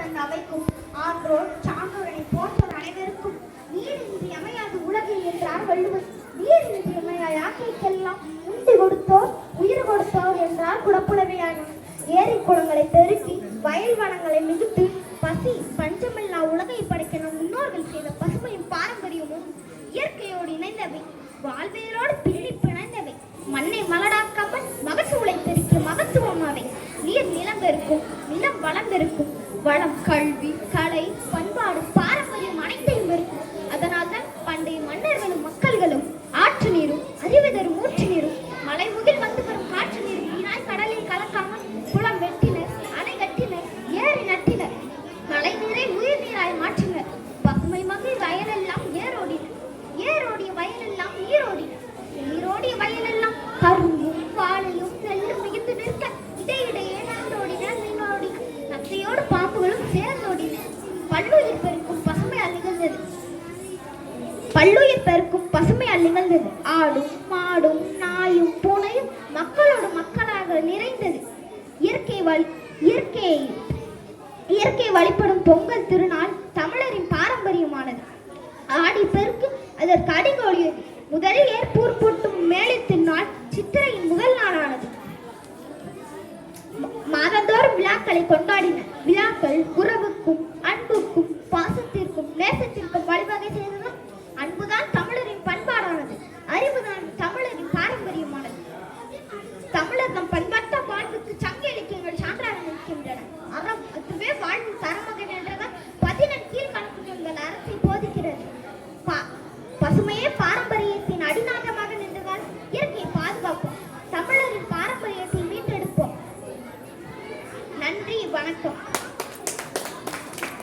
தன் அவைக்கும். ஆன்றோர் சான்றோரனை போன்றோர் அனைவருக்கும் நீர் இன்றி அமையாது உலகில் என்றார் வள்ளுவர். நீர் இன்றி அமையா யாக்கைக்கெல்லாம் உண்டு கொடுத்தோர் உயிர் கொடுத்தோர் என்றார் குடப்புலவையான ஏரி குளங்களை பெருக்கி வயல் வனங்களை மிகுத்து பசி பஞ்சமில்லா உலகை படைக்க நம் முன்னோர்கள் செய்த பசுமையும் பாரம்பரியமும் இயற்கையோடு இணைந்தவை. வாழ்வியலோடு பின்னி பிணைந்தவை. மண்ணை மலடாக்காமல் மகசூலை பெருக்கிய மகத்துவம் அவை. நீர் நிலம் இருக்கும் நிலம் வளர்ந்திருக்கும். வளம் கல்வி கலை பண்பாடு பாரம்பரியம் அனைத்தையும் இருக்கும் அதனால் தான் பண்டைய மன்னர்களும் மக்கள்களும் ஆற்று நீரும் அறிவு தரும் ஊற்று நீரும் மலை முகில் வந்து வரும் காற்று நீரும் வீணாய் கடலில் கலக்காமல் குளம் வெட்டினர் அணை கட்டினர் ஏரி நட்டினர் மழை நீரை உயிர் நீராய் மாற்றினர். பசுமை மகிழ் வயலெல்லாம் ஏரோடினர். ஏரோடிய வயலெல்லாம் நீரோடின நீரோடிய வயலெல்லாம் கரும் பல்லுயிர் பெருக்கும் பசுமையால் நிகழ்ந்தது. ஆடும் மாடும் நாயும் பூனையும் மக்களோடு மக்களாக நிறைந்தது. இயற்கை வழி இயற்கை இயற்கை வழிபடும் பொங்கல் திருநாள் தமிழரின் பாரம்பரியமானது. ஆடி பெருக்கு அதற்கு அடிகோலியது. முதலில் ஏற்பூர் பூட்டும் மேலை திருநாள் சித்திரையின் முதல் நாளானது. மாதந்தோறும் விழாக்களை கொண்டாடின. விழாக்கள் உறவுக்கும் பசுமையே பாரம்பரியத்தின் அடிநாட்டமாக நின்றுதான் இயற்கையை பாதுகாப்போம். தமிழரின் பாரம்பரியத்தை மீட்டெடுப்போம். நன்றி வணக்கம்.